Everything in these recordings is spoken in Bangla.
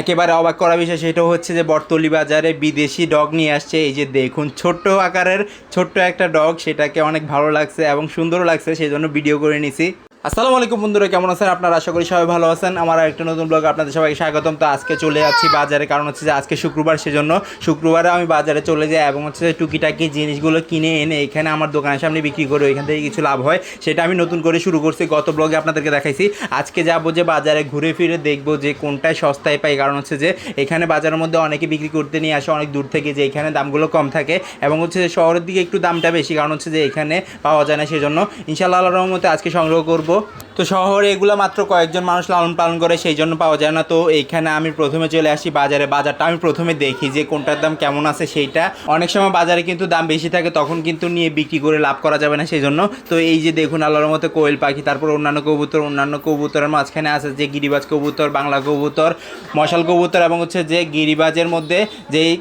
একেবারে অবাক করা বিষয় সেটা হচ্ছে যে বর্তলি বাজারে বিদেশি ডগ নিয়ে আসছে। এই যে দেখুন, ছোট্ট আকারের, ছোট্ট একটা ডগ, সেটাকে অনেক ভালো লাগছে এবং সুন্দরও লাগছে সেই জন্য ভিডিও করে নিছি। আসসালামু আলাইকুম বন্ধুরা, কেমন আছেন? আপনারা আশা করি সবাই ভালো আছেন। আমার একটা নতুন ব্লগ আপনাদের সবাইকে স্বাগতম। তো আজকে চলে যাচ্ছি বাজারে। কারণ হচ্ছে যে আজকে শুক্রবার, সেজন্য শুক্রবারে আমি বাজারে চলে যাই এবং হচ্ছে টুকিটাকি জিনিসগুলো কিনে এনে এখানে আমার দোকানের সামনে বিক্রি করে এখান থেকে কিছু লাভ হয়। সেটা আমি নতুন করে শুরু করছি। গত ব্লগে আপনাদেরকে দেখাইছি। আজকে যাব যে বাজারে ঘুরে ফিরে দেখব যে কোনটায় সস্তায় পাই। কারণ হচ্ছে যে এখানে বাজারের মধ্যে অনেকে বিক্রি করতে নিয়ে আসে অনেক দূর থেকে যে এখানে দামগুলো কম থাকে এবং হচ্ছে যে শহরের দিকে একটু দামটা বেশি। কারণ হচ্ছে যে এখানে পাওয়া যায় না, সেজন্য ইনশাআল্লাহ আল্লাহর রহমতে আজকে সংগ্রহ করব। তো শহরে এগুলো মাত্র কয়েকজন মানুষ লালন পালন করে, সেই জন্য পাওয়া যায় না। তো এইখানে আমি প্রথমে চলে আসি বাজারে। বাজারটা আমি প্রথমে দেখি যে কোনটার দাম কেমন আছে সেইটা। অনেক সময় বাজারে কিন্তু দাম বেশি থাকে, তখন কিন্তু নিয়ে বিক্রি করে লাভ করা যাবে না সেই জন্য। তো এই যে দেখুন আল্লাহর মতো কোয়েল পাখি, তারপর অন্যান্য কবুতর, অন্যান্য কবুতরের মাঝখানে আছে যে গিরিবাজ কবুতর, বাংলা কবুতর, মশাল কবুতর এবং হচ্ছে যে গিরিবাজের মধ্যে যেই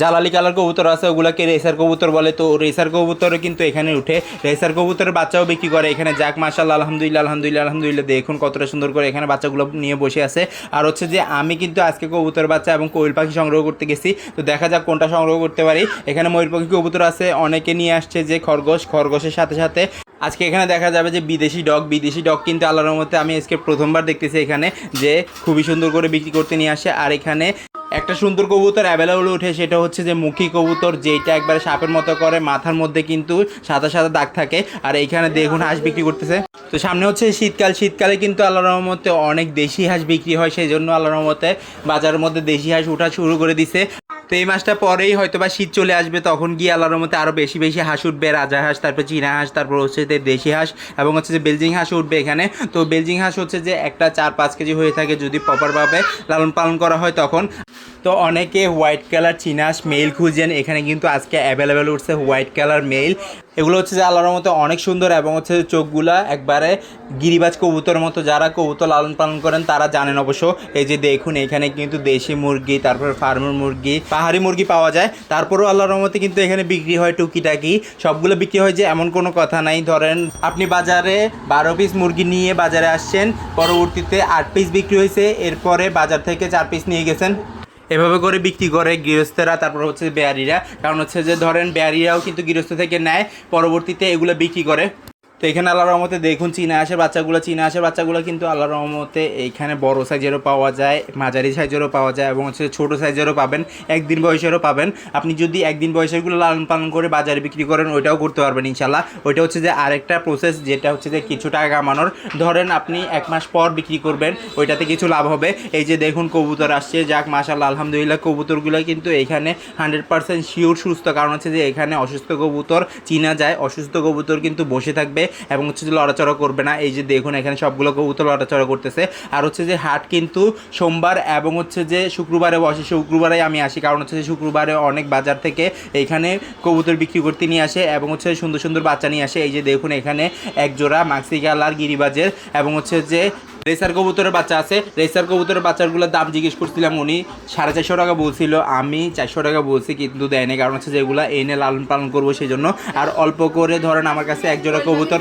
জালালি কালার কবুতর আছে, ওগুলোকে রেসার কবুতর বলে। তো রেসার কবুতরও কিন্তু এখানে উঠে। রেসার কবুতরের বাচ্চাও বিক্রি করে এখানে। যাক মাশাল্লাহ আলহামদুলিল্লাহ আলহামদুলিল্লাহ আলহামদুলিল্লাহ। দেখুন কতটা সুন্দর করে এখানে বাচ্চাগুলো নিয়ে বসে আছে। আর হচ্ছে যে, আমি কিন্তু আজকে কবুতর বাচ্চা এবং কোয়েল পাখি সংগ্রহ করতে গেছি। তো দেখা যাক কোনটা সংগ্রহ করতে পারি। এখানে ময়ূর পাখি কবুতর আছে। অনেকে নিয়ে আসছে যে খরগোশ, খরগোশের সাথে সাথে। আজকে এখানে দেখা যাবে যে বিদেশি ডগ। বিদেশি ডগ কিন্তু আল্লাহর মতে আমি আজকে প্রথমবার দেখতেছি এখানে যে খুবই সুন্দর করে বিক্রি করতে নিয়ে আসে। আর এখানে একটা সুন্দর কবুতর অ্যাভেলেবল উঠে, সেটা হচ্ছে যে মুখী কবুতর যেটা একবারে সাপের মতো করে, মাথার মধ্যে কিন্তু সাদা সাদা দাগ থাকে। আর এইখানে দেখুন হাঁস বিক্রি করতেছে। তো সামনে হচ্ছে শীতকাল, শীতকালে কিন্তু আল্লাহ রহমতে অনেক দেশি হাঁস বিক্রি হয় সেই জন্য আল্লাহ রহমতে বাজারের মধ্যে দেশি হাঁস উঠা শুরু করে দিছে। তো এই মাসটা পরেই হয়তো বা শীত চলে আসবে, তখন গিয়ে আল্লাহর মতে আরও বেশি বেশি হাঁস উঠবে, রাজা হাঁস, তারপর চীনা হাঁস, তারপর হচ্ছে যে দেশি হাঁস এবং হচ্ছে যে বেলজিং হাঁস উঠবে এখানে। তো বেলজিং হাঁস হচ্ছে যে একটা চার পাঁচ কেজি হয়ে থাকে যদি প্রপারভাবে লালন পালন করা হয় তখন। তো অনেকে হোয়াইট কালার চিনাস মেল খুঁজেন, এখানে কিন্তু আজকে অ্যাভেলেবেল উঠছে হোয়াইট কালার মেল। এগুলো হচ্ছে যে আল্লাহর মতো অনেক সুন্দর এবং হচ্ছে চোখগুলা একবারে গিরিবাজ কবুতর মতো, যারা কবুতর লালন পালন করেন তারা জানেন অবশ্য। এই যে দেখুন, এখানে কিন্তু দেশি মুরগি, তারপর ফার্মের মুরগি, পাহাড়ি মুরগি পাওয়া যায়। তারপরেও আল্লাহর রহমতে কিন্তু এখানে বিক্রি হয় টুকিটাকি। সবগুলো বিক্রি হয় যে এমন কোনো কথা নাই। ধরেন, আপনি বাজারে বারো পিস মুরগি নিয়ে বাজারে আসছেন, পরবর্তীতে আট পিস বিক্রি হয়েছে, এরপরে বাজার থেকে চার পিস নিয়ে গেছেন। এভাবে করে বিক্রি করে গৃহস্থেরা, তারপর হচ্ছে বেয়ারিরা কারণ হচ্ছে যে ধরেন বেয়ারিরাও কিন্তু গৃহস্থ থেকে নেয়, পরবর্তীতে এগুলো বিক্রি করে। তো এখানে আল্লাহ রহমতে দেখুন চীনা আসে বাচ্চাগুলো, চীনা আসে বাচ্চাগুলো কিন্তু আল্লাহ রহমতে এইখানে বড় সাইজেরও পাওয়া যায়, মাঝারি সাইজেরও পাওয়া যায় এবং হচ্ছে ছোটো সাইজেরও পাবেন, একদিন বয়সেরও পাবেন। আপনি যদি একদিন বয়সেরগুলো লালন পালন করে বাজারে বিক্রি করেন, ওইটাও করতে পারবেন ইনশাল্লাহ ওইটা হচ্ছে যে আরেকটা প্রসেস যেটা হচ্ছে যে কিছু টাকা কামানোর। ধরেন আপনি এক মাস পর বিক্রি করবেন, ওইটাতে কিছু লাভ হবে। এই যে দেখুন কবুতর আসছে, যাক মাশাল্লাহ আলহামদুলিল্লাহ কবুতরগুলো কিন্তু এখানে হান্ড্রেড পার্সেন্ট শিওর সুস্থ। কারণ হচ্ছে যে এখানে অসুস্থ কবুতর চিনা যায়, অসুস্থ কবুতর কিন্তু বসে থাকবে। এবং হচ্ছে যে লড়াচড়া করবে না। এই যে দেখুন, এখানে সবগুলো কবুতর লড়াচড়া করতেছে। আর হচ্ছে যে হাট কিন্তু সোমবার এবং হচ্ছে যে শুক্রবারে বসে। শুক্রবারে আমি আসি, কারণ হচ্ছে যে শুক্রবারে অনেক বাজার থেকে এইখানে কবুতর বিক্রি করতে নিয়ে আসে এবং হচ্ছে সুন্দর সুন্দর বাচ্চা নিয়ে আসে। এই যে দেখুন, এখানে এক জোড়া মাক্সি কালার গিরিবাজের এবং হচ্ছে যে রেসার কবুতরের বাচ্চা আছে। রেসার কবুতরের বাচ্চাগুলোর দাম জিজ্ঞেস করছিলাম, উনি সাড়ে চারশো টাকা বলছিল। আমি চারশো টাকা বলছি, কিন্তু দেয়নি, কারণ হচ্ছে যেগুলো এনে লালন পালন করব সেই জন্য আর অল্প করে ধরেন, আমার কাছে একজোড়া কবুতর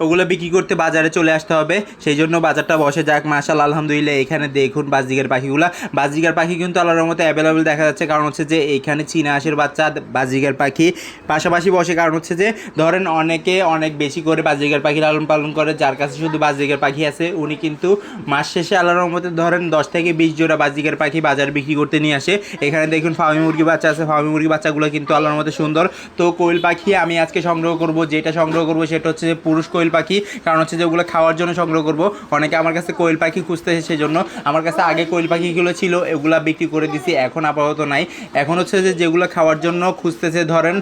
ওগুলো বিক্রি করতে বাজারে চলে আসতে হবে। সেই জন্য বাজারটা বসে যাক। মাশাল আলহামদুলিল্লাহ, এখানে দেখুন বাজিগার পাখিগুলা। বাজিগার পাখি কিন্তু আল্লাহর মতো অ্যাভেলেবেল দেখা যাচ্ছে। কারণ হচ্ছে যে এইখানে চীনা হাঁসের বাচ্চা বাজিগার পাখি। পাশাপাশি বসে কারণ হচ্ছে যে, ধরেন অনেকে অনেক বেশি করে বাজিগার পাখি লালন পালন করে। যার কাছে শুধু বাজিগার পাখি আছে, উনি কিন্তু মাস শেষে আল্লাহর রহমতে ধরেন দশ থেকে বিশ জোড়া বাজিকের পাখি বাজার বিক্রি করতে নিয়ে আসে। এখানে দেখুন ফার্মি মুরগি বাচ্চা আছে। ফার্মি মুরগি বাচ্চাগুলো কিন্তু আল্লাহর মতো সুন্দর। তো কোয়েল পাখি আমি আজকে সংগ্রহ করব, যেটা সংগ্রহ করব সেটা হচ্ছে পুরুষ কোয়েল পাখি, কারণ হচ্ছে যে ওগুলো খাওয়ার জন্য সংগ্রহ করব। অনেকে আমার কাছে কোয়েল পাখি খুঁজতেছে সেই জন্য আমার কাছে আগে কোয়েল পাখিগুলো ছিল, এগুলা বিক্রি করে দিছি, এখন আপাতত নাই। এখন হচ্ছে যে যেগুলো খাওয়ার জন্য খুঁজতেছে, ধরেন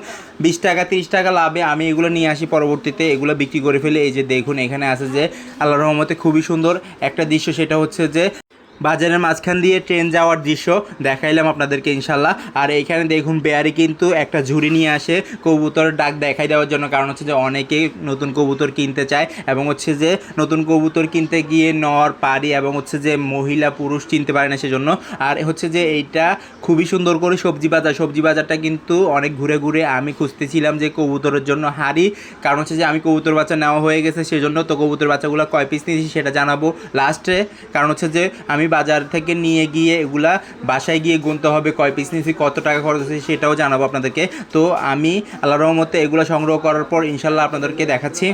বিশ টাকা, তিরিশ টাকা লাভে আমি এগুলো নিয়ে আসি পরবর্তীতে, এগুলো বিক্রি করে ফেলে। এই যে দেখুন, এখানে আছে যে আল্লাহ রহমতে খুবই সুন্দর একটা দৃশ্য, সেটা হচ্ছে যে বাজারের মাঝখান দিয়ে ট্রেন যাওয়ার দৃশ্য দেখাইলাম আপনাদেরকে ইনশাল্লাহ। আর এইখানে দেখুন বেয়ারি কিন্তু একটা ঝুড়ি নিয়ে আসে কবুতর ডাক দেখাই দেওয়ার জন্য। কারণ হচ্ছে যে অনেকে নতুন কবুতর কিনতে চায় এবং হচ্ছে যে নতুন কবুতর কিনতে গিয়ে নর পারি এবং হচ্ছে যে মহিলা, পুরুষ চিনতে পারে না সেজন্য। আর হচ্ছে যে এইটা খুবই সুন্দর করে সবজি বাজার, সবজি বাজারটা কিন্তু অনেক ঘুরে ঘুরে আমি খুঁজতেছিলাম যে কবুতরের জন্য হারি কারণ হচ্ছে যে আমি কবুতর বাচ্চা নেওয়া হয়ে গেছে সেজন্য তো কবুতর বাচ্চাগুলো কয় পিস নিয়েছি সেটা জানাব লাস্টে কারণ হচ্ছে যে আমি বাজার থেকে নিয়ে গিয়ে এগুলা বাসায় গিয়ে গুনতে হবে, কয় পিস নিয়েছি, কত টাকা খরচ হয়েছে সেটাও জানাব আপনাদেরকে। তো আমি আল্লাহ রহমতে এগুলো সংগ্রহ করার পর ইনশাল্লাহ আপনাদেরকে দেখাচ্ছি।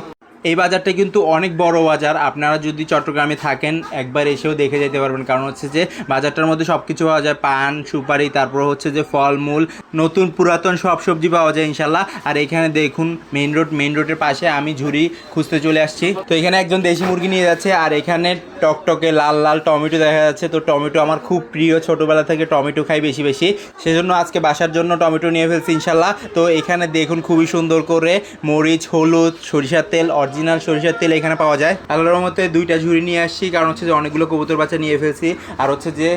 এই বাজারটা কিন্তু অনেক বড় বাজার। আপনারা যদি চট্টগ্রামে থাকেন, একবার এসেও দেখে যেতে পারবেন। কারণ হচ্ছে যে, বাজারটার মধ্যে সব কিছু পাওয়া যায়। পান, সুপারি, তারপর হচ্ছে যে, ফলমূল, নতুন পুরাতন সব সবজি পাওয়া যায় ইনশাল্লাহ আর এখানে দেখুন মেইন রোড মেন রোডের পাশে আমি ঝুড়ি খুঁজতে চলে আসছি। তো এখানে একজন দেশি মুরগি নিয়ে যাচ্ছে, আর এখানে টকটকে লাল লাল টমেটো দেখা যাচ্ছে। তো টমেটো আমার খুব প্রিয়, ছোটোবেলা থেকে টমেটো খাই বেশি বেশি। সেজন্য আজকে বাসার জন্য টমেটো নিয়ে ফেলছি ইনশাল্লাহ তো এখানে দেখুন, খুবই সুন্দর করে মরিচ, হলুদ, সরিষার তেল অরিজিনাল সরিষার তেল এখানে পাওয়া যায়। আল্লাহর মধ্যে দুইটা ঝুড়ি নিয়ে আসছি, কারণ হচ্ছে যে অনেকগুলো কবুতর বাচ্চা নিয়ে ফেলছি, আর হচ্ছে যে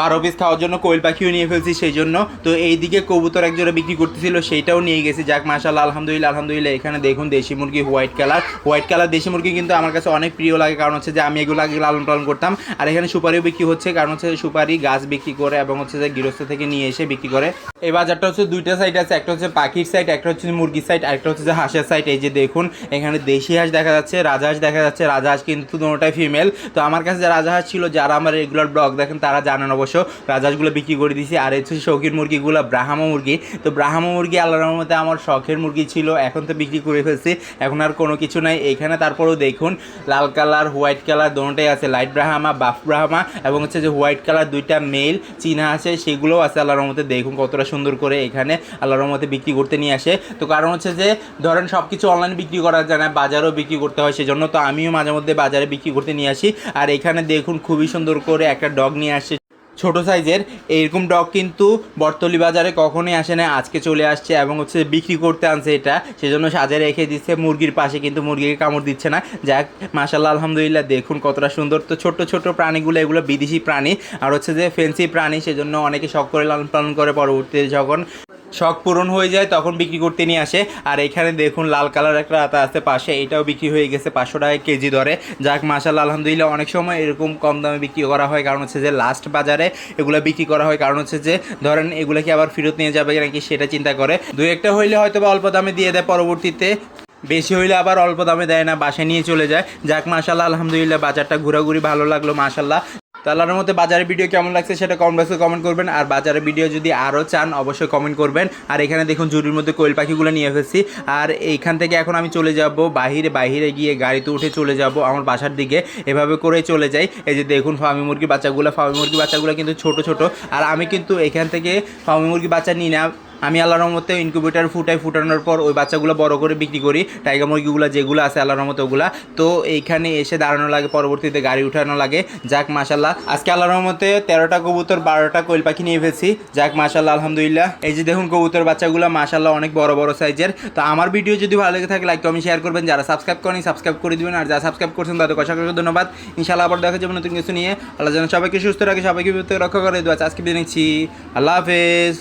বারো পিস খাওয়ার জন্য কোয়েল পাখিও নিয়ে ফেলছি সেই জন্য। তো এইদিকে কবুতর এক জোড়া বিক্রি করতেছিল, সেইটাও নিয়ে গেছি। যাক মাশাল্লাহ আলহামদুলিল্লাহ আলহামদুলিল্লাহ, এখানে দেখুন দেশি মুরগি হোয়াইট কালার হোয়াইট কালার দেশি মুরগি কিন্তু আমার কাছে অনেক প্রিয় লাগে, কারণ হচ্ছে যে আমি এগুলো আগে লালন পালন করতাম। আর এখানে সুপারিও বিক্রি হচ্ছে, কারণ হচ্ছে সুপারি গাছ বিক্রি করে এবং হচ্ছে যে গৃহস্থ থেকে নিয়ে এসে বিক্রি করে। এই বাজারটা হচ্ছে দুইটা সাইড আছে, একটা হচ্ছে পাখির সাইড একটা হচ্ছে মুরগির সাইড একটা হচ্ছে যে হাঁসের সাইড এই যে দেখুন, এখানে দেশি হাঁস দেখা যাচ্ছে, রাজা হাঁস দেখা যাচ্ছে, রাজা হাঁস কিন্তু দুটোটাই ফিমেল তো আমার কাছে যে রাজহাঁস ছিল, যারা আমার রেগুলার ব্লগ দেখেন, তারা জানেন অবশ্য রাজহাঁসগুলো বিক্রি করে দিয়েছি। আর হচ্ছে শৌখিন মুরগিগুলো, ব্রাহ্মা মুরগি। তো ব্রাহ্মা মুরগি আল্লাহর রহমতে আমার শখের মুরগি ছিল, এখন তো বিক্রি করে ফেলছি। এখন আর কোনো কিছু নাই। এখানে তারপরেও দেখুন, লাল কালার, হোয়াইট কালার দুটোটাই আছে। লাইট ব্রাহ্মা, বাফ ব্রাহ্মা এবং হচ্ছে যে হোয়াইট কালার দুইটা মেল, চিনা আছে, সেগুলোও আছে আল্লাহর রহমতে। দেখুন কতটা সুন্দর করে এখানে আল্লাহর রহমতে বিক্রি করতে নিয়ে আসে। তো কারণ হচ্ছে যে, ধরেন সব কিছু অনলাইন বিক্রি করা যায় না, বাজারেও বিক্রি করতে হয়, সেজন্য তো আমিও মাঝে মধ্যে বাজারে বিক্রি করতে নিয়ে আসি। আর এখানে দেখুন খুবই সুন্দর করে একটা ডগ নিয়ে আসছে ছোট সাইজের। এইরকম ডগ কিন্তু বর্তলি বাজারে কখনোই আসে না, আজকে চলে আসছে এবং হচ্ছে বিক্রি করতে আনছে এটা। সেজন্য সাজে রেখে দিচ্ছে, মুরগির পাশে কিন্তু মুরগিকে কামড় দিচ্ছে না। যাক মাশাল্লাহ আলহামদুলিল্লাহ, দেখুন কতটা সুন্দর। তো ছোট ছোট প্রাণীগুলো, এগুলো বিদেশি প্রাণী। আর হচ্ছে যে ফেন্সি প্রাণী, সেজন্য অনেকে শখ করে লালন পালন করে পরবর্তীতে যখন শখ পূরণ হয়ে যায়, তখন বিক্রি করতে নিয়ে আসে। আর এখানে দেখুন, লাল কালার একটা আতা আছে পাশে, এটাও বিক্রি হয়ে গেছে পাঁচশো টাকা কেজি দরে। যাক মাসাল্লাহ আলহামদুলিল্লাহ, অনেক সময় এরকম কম দামে বিক্রি করা হয়। কারণ হচ্ছে যে লাস্ট বাজারে এগুলো বিক্রি করা হয়। কারণ হচ্ছে যে, ধরেন এগুলো কি আবার ফেরত নিয়ে যাবে নাকি সেটা চিন্তা করে। দু একটা হইলে হয়তো বা অল্প দামে দিয়ে দেয়, পরবর্তীতে বেশি হইলে আবার অল্প দামে দেয় না, বাসায় নিয়ে চলে যায়। যাক মাশাল্লাহ আলহামদুলিল্লাহ, বাজারটা ঘোরাঘুরি ভালো লাগল মাশাল্লাহ তাহলে মধ্যে বাজারের ভিডিও কেমন লাগছে সেটা কমেন্ট বক্সে কমেন্ট করবেন। আর বাজারের ভিডিও যদি আরও চান, অবশ্যই কমেন্ট করবেন। আর এখানে দেখুন জুরির মধ্যে কোয়েল পাখিগুলো নিয়ে ফেলছি আর এইখান থেকে এখন আমি চলে যাব বাহিরে বাহিরে গিয়ে গাড়িতে উঠে চলে যাব আমার বাসার দিকে। এভাবে করে চলে যাই। এই যে দেখুন ফার্মি মুরগি বাচ্চাগুলো ফার্মি মুরগি বাচ্চাগুলো কিন্তু ছোট ছোট। আর আমি কিন্তু এখান থেকে ফার্মি মুরগি বাচ্চা নিই না। আমি আল্লাহর রহমতে ইনকিউবেটার ফুটাই, ফুটানোর পর ওই বাচ্চাগুলো বড় করে বিক্রি করি টাইগার মুরগিগুলো যেগুলো আছে আল্লাহর রহমতে ওগুলা। তো এইখানে এসে দাঁড়ানো লাগে, পরবর্তীতে গাড়ি উঠানো লাগে। যাক মাশাল্লাহ আজকে আল্লাহর রহমতে তেরোটা কবুতর, বারোটা কোয়েল পাখি নিয়ে ফেলছি। যাক মাশাল্লাহ আলহামদুলিল্লাহ। এই যে দেখুন কবুতর বাচ্চাগুলো মাশাল্লাহ অনেক বড় বড় সাইজের। তো আমার ভিডিও যদি ভালো লেগে থাকে লাইক কমেন্ট শেয়ার করবেন। যারা সাবস্ক্রাইব করেন সাবস্ক্রাইব করে দিবেন। আর যারা সাবস্ক্রাইব করছেন, তাদের অসংখ্য ধন্যবাদ। ইনশাআল্লাহ, আবার দেখা যাবে নতুন কিছু নিয়ে। আল্লাহ যেন সবাইকে সুস্থ রাখে, সবাইকে রক্ষা করে। দেওয়া আজকে বিদায় নিচ্ছি। আল্লাহ হাফেজ।